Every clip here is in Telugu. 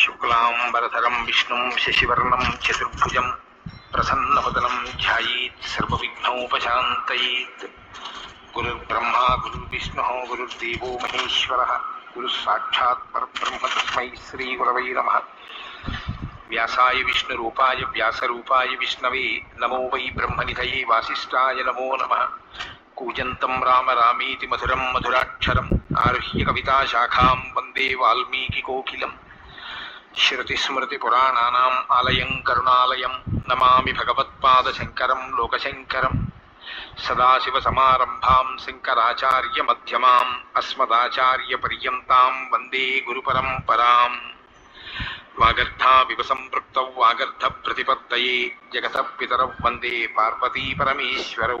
शुक्लांबरधरम विष्णु, शशिवर्णं, चतुर्भुज प्रसन्न बदलम ध्यानोपात गुरुर्ब्रह्मा, गुरुर्विष्णु, गुरुर्देव महेश्वर गुरुः साक्षात् परब्रह्म तस्मै श्रीगुरवै नमः। व्यासाय विष्णुरूपाय, व्यासरूपाय विष्णवे, नमो वै ब्रह्म ब्रह्मनिधये वासीय नमो नम। कूजन्तं राम रामीति मधुरम मधुरं मधुराक्षरम् कविता शाखा वंदे वाल्मीकिकोकिलम् శృతిస్మృతిపురాణానాం ఆలయం కరుణాలయం నమామి భగవత్పాదశంకరం లోకశంకరం సదాశివసమారంభాం శంకరాచార్యమధ్యమాం అస్మదాచార్యపర్యంతాం వందే గురుపరంపరాం వాగర్థావివ సంపృక్త వాగర్థ ప్రతిపత్తయే జగత పితరౌ వందే పార్వతీ పరమేశ్వరౌ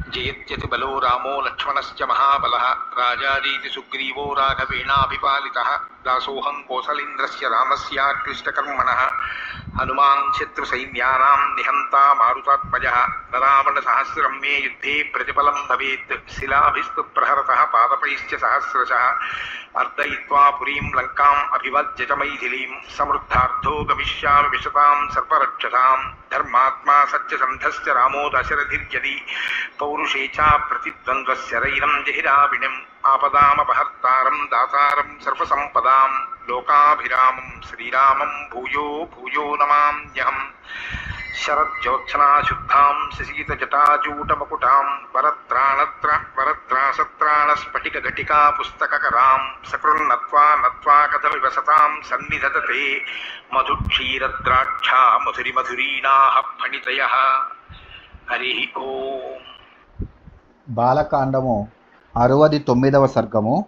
जयत्यति बलो रामो लक्ष्मणश्च महाबलः, राजादीति सुग्रीवो राघवेणाभिपालितः, दासोऽहं कोसलेन्द्रस्य रामस्याक्लिष्टकर्मणः हनुमान् शत्रुसैन्यानां निहन्ता मारुतात्मजः, नरावणसहस्रं मे युद्धे प्रतिफलं भवेत् शिलाभिस्तु प्रहरतः पादपैश्च सहस्रशः। अर्दयित्वा पुरीं लङ्काम् अभिवज्य च मैथिलीं समृद्धार्थो गमिष्यामि विशतां सर्वरक्षसां धर्मात्मा सत्यसन्धश्च रामो दशरथिर्यदि। पौरुषेचा च प्रतिद्वन्द्वस्य रैरम् जिहिराविणिम् आपदामपहर्तारम् दातारम् सर्वसम्पदाम् लोकाभिरामम् श्रीरामम् भूयो भूयो नमाम्यहम्। शरज्योत्सनाशुद्धाम् सशीतजटाजूटमकुटाम् वरत्राणत्र वरत्रासत्राणस्फटिकघटिका पुस्तककराम् सकृन्नत्वा नत्वा कथमिव सताम् मधुक्षीरद्राक्षा मधुरिमधुरीणाः फणितयः। हरिः ओम्। బాలకాండము అరవది తొమ్మిదవ సర్గము.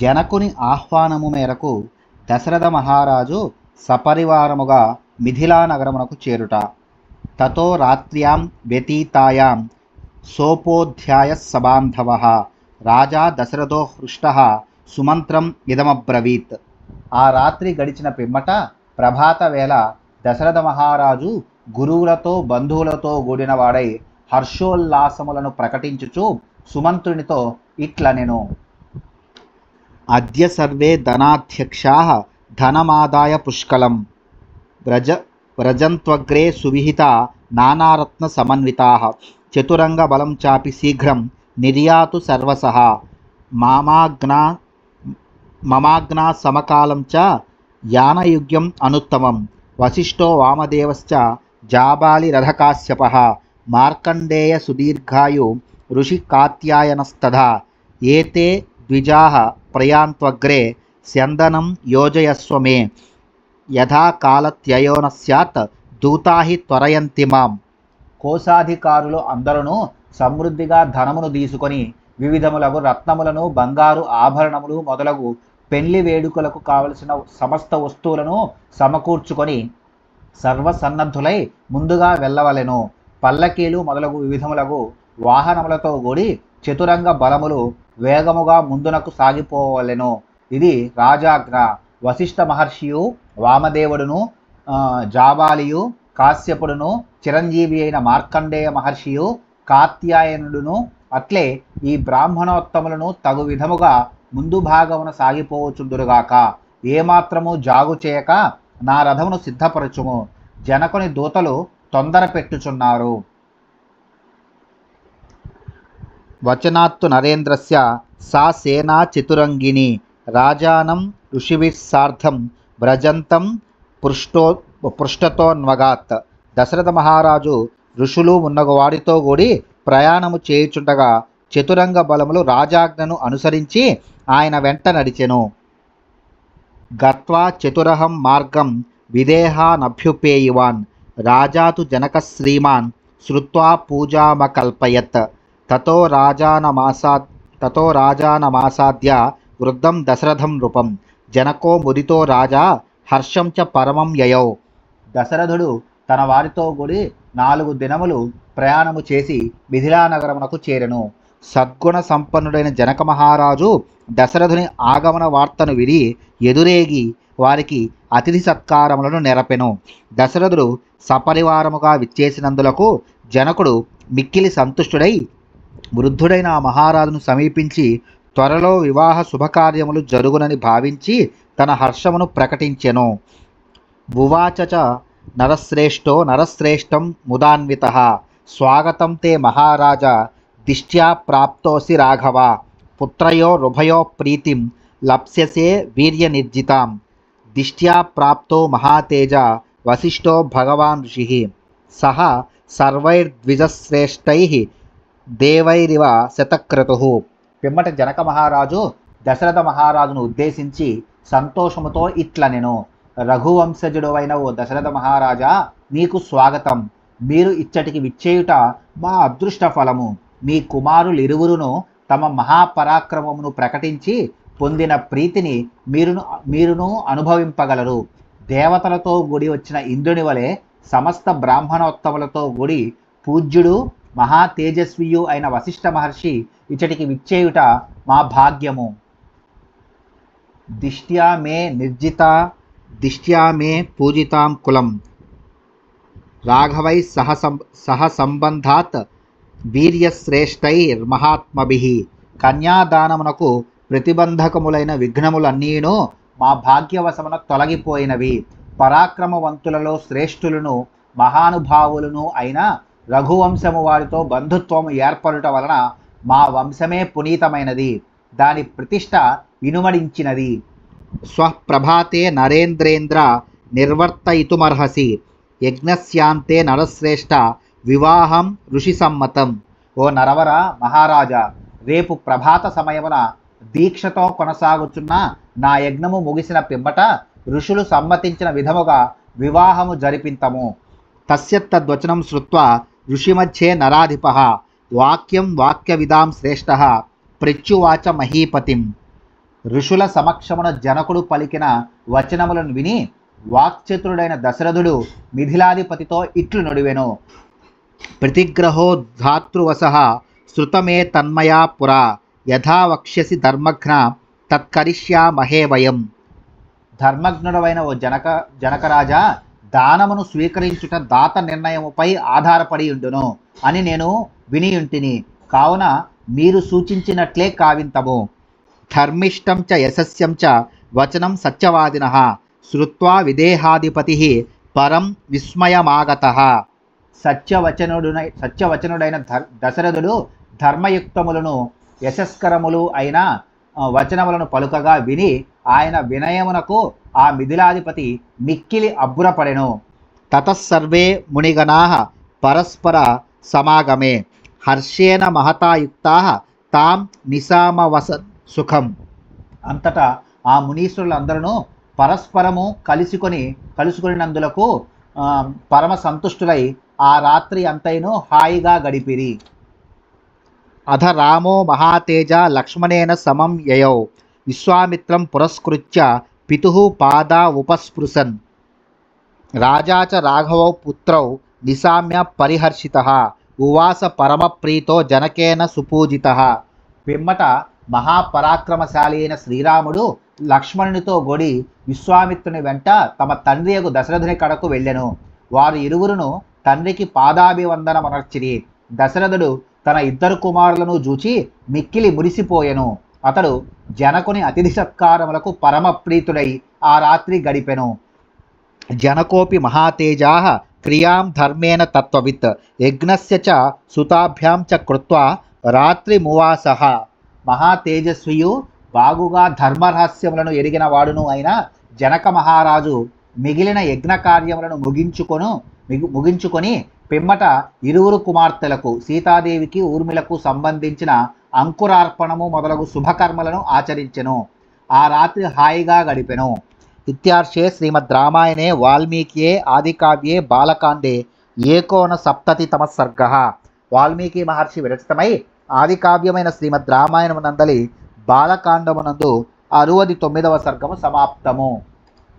జనకుని ఆహ్వానము మేరకు దశరథ మహారాజు సపరివారముగా మిథిలా నగరమునకు చేరుట. తతో రాత్ర్యాం వ్యతీతాయాం సోపోధ్యాయ సబాంధవ. రాజా దశరథో హృష్ట సుమంత్రం ఇదమబ్రవీత్. ఆ రాత్రి గడిచిన పిమ్మట ప్రభాత వేళ దశరథ మహారాజు గురువులతో బంధువులతో కూడిన వాడై హర్షోల్లాసములను ప్రకటించుచు సుమంత్రునితో ఇట్లనెను అద్య సర్వే ధనాధ్యక్షా ధనమాదాయ పుష్కలం. వ్రజ వ్రజంత్వగ్రే సువిహిత నానారత్న సమన్వితా. చతురంగ బలం చాపి శీఘ్రం నిర్యాతు సర్వస. మామాగ్నా మమాగ్నా సమకాలం చ యానయుగ్యం అనుత్తమం. వశిష్ఠో వామదేవశ్చ జాబాలి రథకాశ్యప. మార్కండేయ సుదీర్ఘాయు ఋషి కాత్యాయనస్తథా ఏతే ద్విజాః ప్రయాంత్వగ్రే స్యందనం యోజయస్వ మే యథా కాలత్యయోన స్యాత్ దూతా హి త్వరయంతి మాం. కోశాధికారులు అందరూ సమృద్ధిగా ధనమును తీసుకొని వివిధములకు రత్నములను బంగారు ఆభరణములు మొదలగు పెళ్ళి వేడుకలకు కావలసిన సమస్త వస్తువులను సమకూర్చుకొని సర్వసన్నద్ధులై ముందుగా వెళ్ళవలెను. పల్లకీలు మొదలగు వివిధములకు వాహనములతో కూడి చతురంగ బలములు వేగముగా ముందునకు సాగిపోవలెను. ఇది రాజాజ్ఞ వశిష్ఠ మహర్షియు వామదేవుడును జాబాలియు కాశ్యపుడును చిరంజీవి అయిన మార్కండేయ మహర్షియు కాత్యాయనుడును అట్లే ఈ బ్రాహ్మణోత్తములను తగు విధముగా ముందు భాగమున సాగిపోవచ్చుందురుగాక. ఏమాత్రము జాగు చేయక నా రథమును సిద్ధపరచుము. జనకుని దూతలు తొందర పెట్టుచున్నారు. వచనాత్తు నరేంద్రస్య సా సేనా చతురంగిణి రాజానం ఋషిభిస్సార్థం వ్రజంతం పృష్టో పృష్టతోన్వగాత్ దశరథ మహారాజు ఋషులు ఉన్నవాడితో కూడి ప్రయాణము చేయుచుండగా చతురంగ బలములు రాజాజ్ఞను అనుసరించి ఆయన వెంట నడిచెను. గత్వా చతురహం మార్గం విదేహానభ్యుపేయివాన్. రాజాతు జనక శ్రీమాన్ శ్రుత్వా పూజామకల్పయత్. తతో రాజానమాసా తతో రాజానమాసాద్య వృద్ధం దశరథం నృపం జనకో ముదితో రాజా హర్షం చ పరమం యయౌ. దశరథుడు తన వారితో కూడి నాలుగు దినములు ప్రయాణము చేసి మిథిలానగరమునకు చేరెను. సద్గుణ సంపన్నుడైన జనక మహారాజు దశరథుని ఆగమన వార్తను విని ఎదురేగి వారికి అతిథి సత్కారములను నెరపెను. దశరథుడు సపరివారముగా విచ్చేసినందులకు జనకుడు మిక్కిలి సంతుష్టుడై వృద్ధుడైన ఆ మహారాజును సమీపించి త్వరలో వివాహ శుభకార్యములు జరుగునని భావించి తన హర్షమును ప్రకటించెను. భువాచచ నరశ్రేష్టో నరశ్రేష్టం ముదాన్విత. స్వాగతం తే మహారాజా దిష్ట్యా ప్రాప్తోసి రాఘవ. పుత్రయో రుభయో ప్రీతిం లప్స్యసే వీర్యనిర్జితాం. దిష్ట్యా ప్రాప్తో మహాతేజ వశిష్ఠో భగవాన్ ఋషి సహ సర్వైర్ద్విజశ్రేష్టై దేవైరివ శతక్రతు పిమ్మట జనక మహారాజు దశరథ మహారాజును ఉద్దేశించి సంతోషముతో ఇట్లనెను రఘువంశజుడు అయిన ఓ దశరథ మహారాజా మీకు స్వాగతం. మీరు ఇచ్చటికి విచ్చేయుట మా అదృష్ట ఫలము మీ కుమారులిరువురును తమ మహాపరాక్రమమును ప్రకటించి పొందిన ప్రీతిని మీరును మీరును అనుభవింపగలరు. దేవతలతో గుడి వచ్చిన ఇంద్రుని వలె సమస్త బ్రాహ్మణోత్తములతో గుడి పూజ్యుడు మహా తేజస్వియు అయిన వశిష్ఠ మహర్షి ఇచ్చటికి విచ్చేయుట మా భాగ్యము. దిష్ట్యా మే నిర్జిత దిష్ట్యా మే పూజితాం కులం. రాఘవై సహ సం సహ సంబంధాత్ వీర్యశ్రేష్టైర్మహాత్మభి కన్యాదానమునకు ప్రతిబంధకములైన విఘ్నములన్నీను మా భాగ్యవశమున తొలగిపోయినవి. పరాక్రమవంతులలో శ్రేష్ఠులను మహానుభావులను అయిన రఘువంశము వారితో బంధుత్వము ఏర్పడుట వలన మా వంశమే పునీతమైనది. దాని ప్రతిష్ట ఇనుమడించినది స్వప్రభాతే నరేంద్రేంద్ర నిర్వర్తయితుమర్హసి యజ్ఞస్యాంతే నరశ్రేష్ఠ వివాహం ఋషి సమ్మతం ఓ నరవర మహారాజా రేపు ప్రభాత సమయమున దీక్షతో కొనసాగుచున్న నా యజ్ఞము ముగిసిన పిమ్మట ఋషులు సమ్మతించిన విధముగా వివాహము జరిపింతము. తస్య తద్వచనం శ్రుత్వా ఋషిమధ్యే నరాధిప. వాక్యం వాక్యవిదాం శ్రేష్ట. ప్రత్యువాచ మహీపతిం. ఋషుల సమక్షమున జనకుడు పలికిన వచనములను విని వాక్చతుడైన దశరథుడు మిథిలాధిపతితో ఇట్లు నడివెను. ప్రతిగ్రహో ధాతృవశ శృతమే తన్మయా పురా. యథా వక్ష్యసి ధర్మఘ్న తత్కరిష్యామహే వయం. ధర్మజ్ఞుడవైన ఓ జనక జనకరాజా దానమును స్వీకరించుట దాత నిర్ణయముపై ఆధారపడి ఉండును అని నేను వినియుంటిని. కావున మీరు సూచించినట్లే కావింతము. ధర్మిష్టం చ యశస్యం చ వచనం సత్యవాదిన శ్రుత్వా విదేహాధిపతి పరం విస్మయమాగత. సత్యవచనుడునై సత్యవచనుడైన దశరథుడు ధర్మయుక్తములను యశస్కరములు అయిన వచనములను పలుకగా విని ఆయన వినయమునకు ఆ మిథిలాధిపతి మిక్కిలి అబ్బురపడెను. తతస్సర్వే మునిగణా పరస్పర సమాగమే. హర్షేణ మహతాయుక్తా తాం నిశామవస సుఖం. అంతటా ఆ మునీశ్వరులందరూ పరస్పరము కలిసికొని కలుసుకునినందులకు పరమ సంతుష్టులై ఆ రాత్రి అంతైను హాయిగా గడిపిరి. అధ రామో మహాతేజ లక్ష్మణేన సమం యయౌ. విశ్వామిత్రం పురస్కృత్య పితు పాదా ఉపస్పృశన్. రాజా చ రాఘవౌ పుత్రౌ నిశామ్య పరిహర్షిత. ఉవాస పరమప్రీతో జనకేన సుపూజిత. పిమ్మట మహాపరాక్రమశాలి అయిన శ్రీరాముడు లక్ష్మణునితో గొడి విశ్వామిత్రుని వెంట తమ తండ్రియకు దశరథుని కడకు వెళ్ళెను. వారు ఇరువురును తండ్రికి పాదాభివందనమనర్చిరి. దశరథుడు తన ఇద్దరు కుమారులను చూచి మిక్కిలి మురిసిపోయెను. అతడు జనకుని అతిథి సత్కారములకు పరమప్రీతుడై ఆ రాత్రి గడిపెను. జనకోపి మహాతేజా క్రియాం ధర్మేణ తత్వవిత్. యజ్ఞస్య చ సుతాభ్యాం చ కృత్వా రాత్రిమువాస మహాతేజస్వియు బాగుగా ధర్మరహస్యములను ఎరిగిన వాడును అయిన జనక మహారాజు మిగిలిన యజ్ఞ కార్యములను ముగించుకొను మిగు ముగించుకొని పిమ్మట ఇరువురు కుమార్తెలకు సీతాదేవికి ఊర్మిళకు సంబంధించిన అంకురార్పణము మొదలగు శుభకర్మలను ఆచరించెను. ఆ రాత్రి హాయిగా గడిపెను. ఇత్యార్షే శ్రీమద్ రామాయణే వాల్మీకియే ఆదికావ్యే బాలకాండే ఏకోన సప్తతితమ సర్గ. వాల్మీకి మహర్షి విరచితమై ఆదికావ్యమైన శ్రీమద్ రామాయణమునందలి బాలకాండమునందు అరువది తొమ్మిదవ సర్గము సమాప్తము.